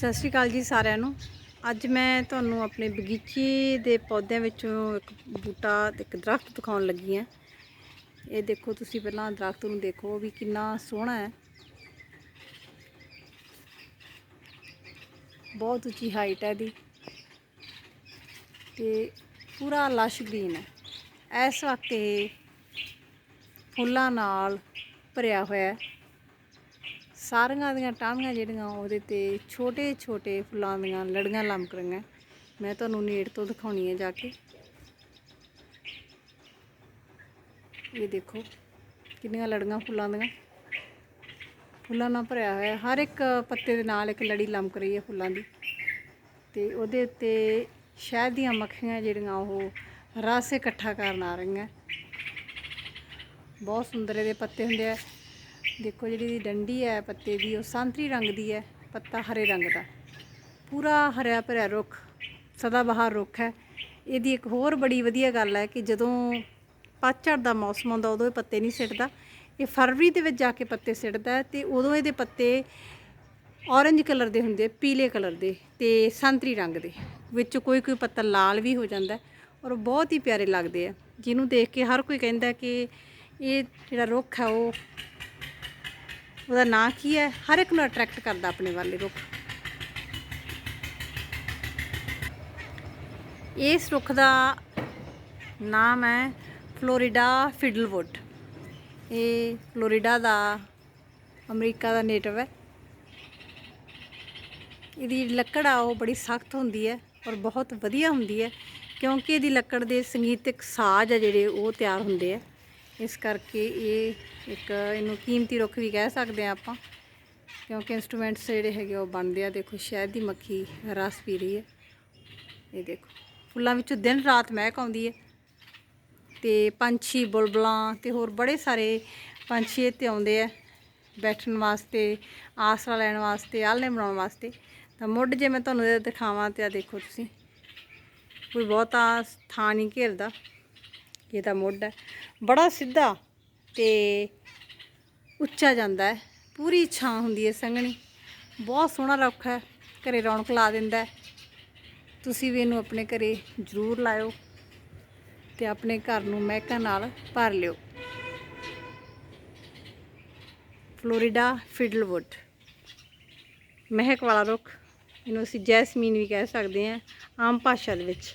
ਸਤਿ ਸ਼੍ਰੀ ਅਕਾਲ ਜੀ ਸਾਰਿਆਂ ਨੂੰ। ਅੱਜ ਮੈਂ ਤੁਹਾਨੂੰ ਆਪਣੇ ਬਗੀਚੇ ਦੇ ਪੌਦਿਆਂ ਵਿੱਚੋਂ ਇੱਕ ਬੂਟਾ ਤੇ ਇੱਕ ਦਰਖਤ ਦਿਖਾਉਣ ਲੱਗੀ ਹਾਂ। ਇਹ ਦੇਖੋ ਤੁਸੀਂ ਪਹਿਲਾਂ ਦਰਖਤ ਨੂੰ ਦੇਖੋ ਵੀ ਕਿੰਨਾ ਸੋਹਣਾ ਹੈ। ਬਹੁਤ ਉੱਚੀ ਹਾਈਟ ਹੈ ਦੀ ਤੇ ਪੂਰਾ ਲਸ਼ ਗ੍ਰੀਨ ਹੈ। ਇਸ ਵਕਤ ਇਹ ਫੁੱਲਾਂ ਨਾਲ ਭਰਿਆ ਹੋਇਆ ਹੈ। ਸਾਰੀਆਂ ਦੀਆਂ ਟਾਹਣੀਆਂ ਜਿਹੜੀਆਂ ਉਹਦੇ ਤੇ ਛੋਟੇ ਛੋਟੇ ਫੁੱਲਾਂ ਦੀਆਂ ਲੜੀਆਂ ਲਮਕ ਰਹੀਆਂ ਮੈਂ ਤੁਹਾਨੂੰ ਨੇੜ ਤੋਂ ਦਿਖਾਉਣੀ ਹੈ ਜਾ ਕੇ। ਇਹ ਦੇਖੋ, ਕਿੰਨੀਆਂ ਲੜੀਆਂ ਫੁੱਲਾਂ ਦੀਆਂ। ਫੁੱਲਾਂ ਨਾਲ ਭਰਿਆ ਹੋਇਆ, ਹਰ ਇੱਕ ਪੱਤੇ ਦੇ ਨਾਲ ਇੱਕ ਲੜੀ ਲਮਕ ਰਹੀ ਹੈ ਫੁੱਲਾਂ ਦੀ। ਤੇ ਉਹਦੇ ਉੱਤੇ ਸ਼ਹਿਦ ਦੀਆਂ ਮੱਖੀਆਂ ਜਿਹੜੀਆਂ ਉਹ ਰਸ ਇਕੱਠਾ ਕਰਨ ਆ ਰਹੀਆਂ। ਬਹੁਤ ਸੁੰਦਰ ਇਹਦੇ ਪੱਤੇ ਹੁੰਦੇ ਆ। ਦੇਖੋ ਜਿਹੜੀ ਡੰਡੀ ਹੈ, ਪੱਤੇ ਦੀ, ਉਹ ਸੰਤਰੀ ਰੰਗ ਦੀ ਹੈ, ਪੱਤਾ ਹਰੇ ਰੰਗ ਦਾ। ਪੂਰਾ ਹਰਿਆ ਭਰਿਆ ਰੁੱਖ ਸਦਾ ਬਹਾਰ ਰੁੱਖ ਹੈ। ਇਹਦੀ ਇੱਕ ਹੋਰ ਬੜੀ ਵਧੀਆ ਗੱਲ ਹੈ ਕਿ ਜਦੋਂ ਪਤਝੜ ਦਾ ਮੌਸਮ ਆਉਂਦਾ, ਉਦੋਂ ਇਹ ਪੱਤੇ ਨਹੀਂ ਸਿੱਟਦਾ। ਇਹ ਫਰਵਰੀ ਦੇ ਵਿੱਚ ਜਾ ਕੇ ਪੱਤੇ ਸਿੱਟਦਾ ਹੈ ਤੇ ਉਦੋਂ ਇਹਦੇ ਪੱਤੇ ਔਰੰਜ ਕਲਰ ਦੇ ਹੁੰਦੇ, ਪੀਲੇ ਕਲਰ ਦੇ ਤੇ ਸੰਤਰੀ ਰੰਗ ਦੇ। ਵਿੱਚ ਕੋਈ ਕੋਈ ਪੱਤਾ ਲਾਲ ਵੀ ਹੋ ਜਾਂਦਾ ਔਰ ਬਹੁਤ ਹੀ ਪਿਆਰੇ ਲੱਗਦੇ ਆ। ਜਿਹਨੂੰ ਦੇਖ ਕੇ ਹਰ ਕੋਈ ਕਹਿੰਦਾ ਕਿ ਇਹ ਜਿਹੜਾ ਰੁੱਖ ਹੈ, ਉਹ ਉਹਦਾ ਨਾਂ ਕੀ ਹੈ? ਹਰ ਇੱਕ ਨੂੰ ਅਟਰੈਕਟ ਕਰਦਾ ਆਪਣੇ ਵੱਲ ਰੁੱਖ। ਇਸ ਰੁੱਖ ਦਾ ਨਾਮ ਹੈ ਫਲੋਰੀਡਾ ਫਿਡਲਵੁੱਡ। ਇਹ ਫਲੋਰੀਡਾ ਦਾ ਅਮਰੀਕਾ ਦਾ ਨੇਟਿਵ ਹੈ। ਇਹਦੀ ਲੱਕੜ ਆ, ਉਹ ਬੜੀ ਸਖਤ ਹੁੰਦੀ ਹੈ ਔਰ ਬਹੁਤ ਵਧੀਆ ਹੁੰਦੀ ਹੈ ਕਿਉਂਕਿ ਇਹਦੀ ਲੱਕੜ ਦੇ ਸੰਗੀਤਕ ਸਾਜ਼ ਆ ਜਿਹੜੇ, ਉਹ ਤਿਆਰ ਹੁੰਦੇ ਆ। ਇਸ ਕਰਕੇ ਇਹ ਇੱਕ ਇਹਨੂੰ ਕੀਮਤੀ ਰੁੱਖ ਵੀ ਕਹਿ ਸਕਦੇ ਆ ਆਪਾਂ, ਕਿਉਂਕਿ ਇਨਸਟਰੂਮੈਂਟਸ ਜਿਹੜੇ ਹੈਗੇ ਉਹ ਬਣਦੇ ਆ, ਦੇਖੋ ਸ਼ਹਿਦ ਦੀ ਮੱਖੀ ਰਸ ਪੀ ਰਹੀ ਹੈ। ਇਹ ਦੇਖੋ, ਫੁੱਲਾਂ ਵਿੱਚੋਂ ਦਿਨ ਰਾਤ ਮਹਿਕ ਆਉਂਦੀ ਹੈ। ਤੇ ਪੰਛੀ ਬੁਲਬਲਾਂ ਤੇ ਹੋਰ ਬੜੇ ਸਾਰੇ ਪੰਛੀ ਇੱਥੇ ਆਉਂਦੇ ਆ ਬੈਠਣ ਵਾਸਤੇ, ਆਸਰਾ ਲੈਣ ਵਾਸਤੇ, ਆਲ੍ਹਣੇ ਬਣਾਉਣ ਵਾਸਤੇ। ਤਾਂ ਮੁੱਢ ਜੇ ਮੈਂ ਤੁਹਾਨੂੰ ਇਹ ਦਿਖਾਵਾਂ ਤੇ ਆ ਦੇਖੋ ਤੁਸੀਂ, ਕੋਈ ਬਹੁਤਾ ਥਾਂ ਨਹੀਂ ਘੇਰਦਾ। ਇਹ ਤਾਂ ਮੁੱਢ ਹੈ। ਬੜਾ ਸਿੱਧਾ ਤੇ ਉੱਚਾ ਜਾਂਦਾ ਹੈ। ਪੂਰੀ ਛਾਂ ਹੁੰਦੀ ਹੈ ਸੰਘਣੀ। ਬਹੁਤ ਸੋਹਣਾ ਰੁੱਖ ਹੈ। ਘਰੇ ਰੌਣਕ ਲਾ ਦਿੰਦਾ ਤੁਸੀਂ ਵੀ ਇਹਨੂੰ ਆਪਣੇ ਘਰੇ ਜ਼ਰੂਰ ਲਾਇਓ ਤੇ ਆਪਣੇ ਘਰ ਨੂੰ ਮਹਿਕਾਂ ਨਾਲ ਭਰ ਲਿਓ। Florida fiddlewood. ਮਹਿਕ ਵਾਲਾ ਰੁੱਖ। ਇਹਨੂੰ ਅਸੀਂ ਜੈਸਮੀਨ ਵੀ ਕਹਿ ਸਕਦੇ ਹਾਂ। ਆਮ ਭਾਸ਼ਾ ਦੇ ਵਿੱਚ।